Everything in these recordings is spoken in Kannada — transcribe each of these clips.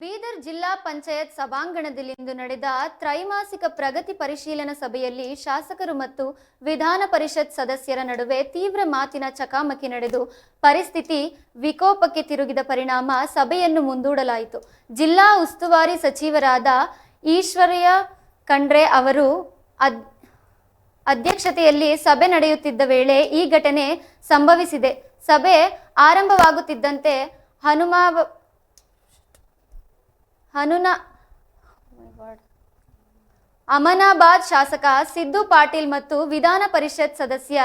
ಬೀದರ್ ಜಿಲ್ಲಾ ಪಂಚಾಯತ್ ಸಭಾಂಗಣದಲ್ಲಿಂದು ನಡೆದ ತ್ರೈಮಾಸಿಕ ಪ್ರಗತಿ ಪರಿಶೀಲನಾ ಸಭೆಯಲ್ಲಿ ಶಾಸಕರು ಮತ್ತು ವಿಧಾನ ಪರಿಷತ್ ಸದಸ್ಯರ ನಡುವೆ ತೀವ್ರ ಮಾತಿನ ಚಕಾಮಕಿ ನಡೆದು ಪರಿಸ್ಥಿತಿ ವಿಕೋಪಕ್ಕೆ ತಿರುಗಿದ ಪರಿಣಾಮ ಸಭೆಯನ್ನು ಮುಂದೂಡಲಾಯಿತು. ಜಿಲ್ಲಾ ಉಸ್ತುವಾರಿ ಸಚಿವರಾದ ಈಶ್ವರ್ಯ ಖಂಡ್ರೆ ಅವರು ಅದ್, ಅಧ್ಯಕ್ಷತೆಯಲ್ಲಿ ಸಭೆ ನಡೆಯುತ್ತಿದ್ದ ವೇಳೆ ಈ ಘಟನೆ ಸಂಭವಿಸಿದೆ. ಸಭೆ ಆರಂಭವಾಗುತ್ತಿದ್ದಂತೆ ಹನುಮಾ ಹನುನ ಅಮನಾಬಾದ್ ಶಾಸಕ ಸಿದ್ದು ಪಾಟೀಲ್ ಮತ್ತು ವಿಧಾನ ಪರಿಷತ್ ಸದಸ್ಯ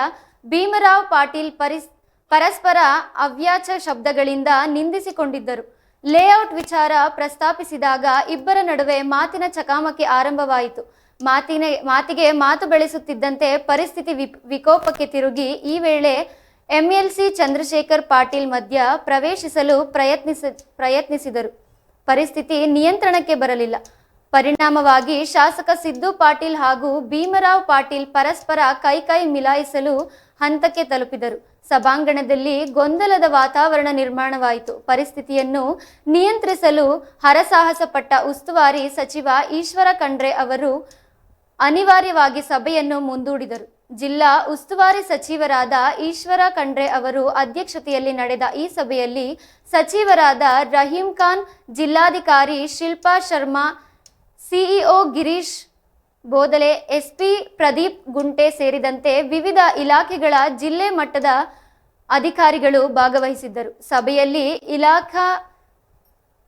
ಭೀಮರಾವ್ ಪಾಟೀಲ್ ಪರಿಸ್ ಪರಸ್ಪರ ಅವ್ಯಾಚ ಶಬ್ದಗಳಿಂದ ನಿಂದಿಸಿಕೊಂಡಿದ್ದರು. ಲೇಔಟ್ ವಿಚಾರ ಪ್ರಸ್ತಾಪಿಸಿದಾಗ ಇಬ್ಬರ ನಡುವೆ ಮಾತಿನ ಚಕಾಮಕಿ ಆರಂಭವಾಯಿತು. ಮಾತಿನ ಮಾತಿಗೆ ಮಾತು ಬೆಳೆಸುತ್ತಿದ್ದಂತೆ ಪರಿಸ್ಥಿತಿ ವಿಕೋಪಕ್ಕೆ ತಿರುಗಿ ಈ ವೇಳೆ ಎಂಎಲ್ಸಿ ಚಂದ್ರಶೇಖರ್ ಪಾಟೀಲ್ ಮಧ್ಯ ಪ್ರವೇಶಿಸಲು ಪ್ರಯತ್ನಿಸ ಪ್ರಯತ್ನಿಸಿದರು. ಪರಿಸ್ಥಿತಿ ನಿಯಂತ್ರಣಕ್ಕೆ ಬರಲಿಲ್ಲ. ಪರಿಣಾಮವಾಗಿ ಶಾಸಕ ಸಿದ್ದು ಪಾಟೀಲ್ ಹಾಗೂ ಭೀಮರಾವ್ ಪಾಟೀಲ್ ಪರಸ್ಪರ ಕೈಕೈ ಮಿಲಾಯಿಸಲು ಹಂತಕ್ಕೆ ತಲುಪಿದರು. ಸಭಾಂಗಣದಲ್ಲಿ ಗೊಂದಲದ ವಾತಾವರಣ ನಿರ್ಮಾಣವಾಯಿತು. ಪರಿಸ್ಥಿತಿಯನ್ನು ನಿಯಂತ್ರಿಸಲು ಹರಸಾಹಸ ಪಟ್ಟ ಉಸ್ತುವಾರಿ ಸಚಿವ ಈಶ್ವರ ಖಂಡ್ರೆ ಅವರು ಅನಿವಾರ್ಯವಾಗಿ ಸಭೆಯನ್ನು ಮುಂದೂಡಿದರು. ಜಿಲ್ಲಾ ಉಸ್ತುವಾರಿ ಸಚಿವರಾದ ಈಶ್ವರ ಖಂಡ್ರೆ ಅವರು ಅಧ್ಯಕ್ಷತೆಯಲ್ಲಿ ನಡೆದ ಈ ಸಭೆಯಲ್ಲಿ ಸಚಿವರಾದ ರಹೀಂ ಖಾನ್, ಜಿಲ್ಲಾಧಿಕಾರಿ ಶಿಲ್ಪಾ ಶರ್ಮಾ, ಸಿಇಒ ಗಿರೀಶ್ ಬೋದಲೆ, ಎಸ್ಪಿ ಪ್ರದೀಪ್ ಗುಂಟೆ ಸೇರಿದಂತೆ ವಿವಿಧ ಇಲಾಖೆಗಳ ಜಿಲ್ಲೆ ಮಟ್ಟದ ಅಧಿಕಾರಿಗಳು ಭಾಗವಹಿಸಿದ್ದರು. ಸಭೆಯಲ್ಲಿ ಇಲಾಖಾ,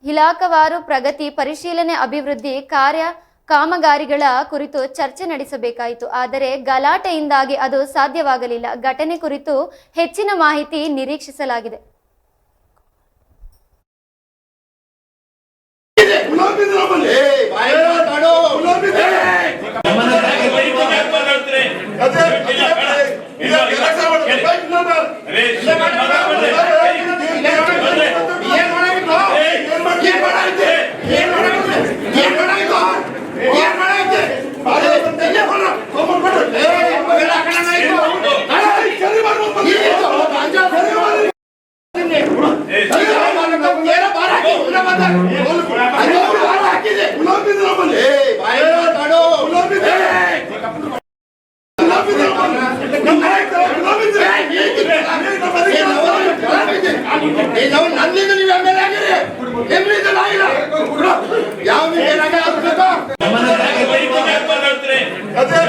ಇಲಾಖಾವಾರು ಪ್ರಗತಿ, ಪರಿಶೀಲನೆ, ಅಭಿವೃದ್ಧಿ ಕಾರ್ಯ ಕಾಮಗಾರಿಗಳ ಕುರಿತು ಚರ್ಚೆ ನಡೆಸಬೇಕಾಯಿತು. ಆದರೆ ಗಲಾಟೆಯಿಂದಾಗಿ ಅದು ಸಾಧ್ಯವಾಗಲಿಲ್ಲ. ಘಟನೆ ಕುರಿತು ಹೆಚ್ಚಿನ ಮಾಹಿತಿ ನಿರೀಕ್ಷಿಸಲಾಗಿದೆ. ನಾವು- ನನ್ನಿಂದ ನೀವು ಎಮ್ಮೆಲ್ಯೆ ಆಗಿರಿ ಎಮ್ಮೆಲ್ಯೆ ಆಗಿಲ್ಲ ಯಾವ ಆಗ್ಬೇಕು ಅದೇ.